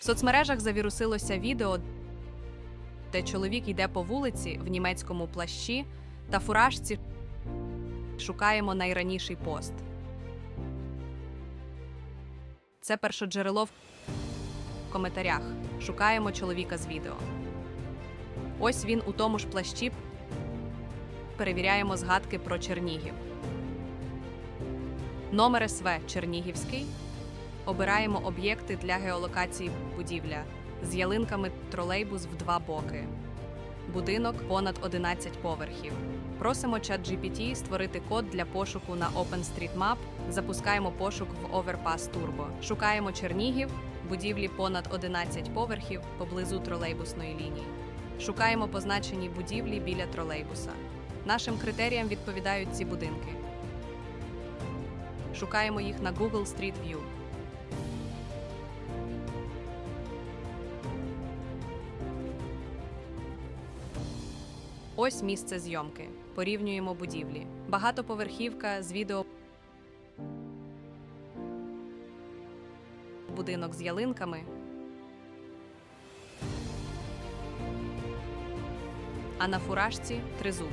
В соцмережах завірусилося відео, де чоловік йде по вулиці в німецькому плащі та фуражці. Шукаємо найраніший пост. Це першоджерело в коментарях. Шукаємо чоловіка з відео. Ось він у тому ж плащі. Перевіряємо згадки про Чернігів. Номер СВ Чернігівський. Обираємо об'єкти для геолокації будівля з ялинками тролейбус в два боки. Будинок понад 11 поверхів. Просимо чат GPT створити код для пошуку на OpenStreetMap. Запускаємо пошук в Overpass Turbo. Шукаємо Чернігів, будівлі понад 11 поверхів поблизу тролейбусної лінії. Шукаємо позначені будівлі біля тролейбуса. Нашим критеріям відповідають ці будинки. Шукаємо їх на Google Street View. Ось місце зйомки. Порівнюємо будівлі. Багатоповерхівка з відео. Будинок з ялинками. А на фуражці тризуб.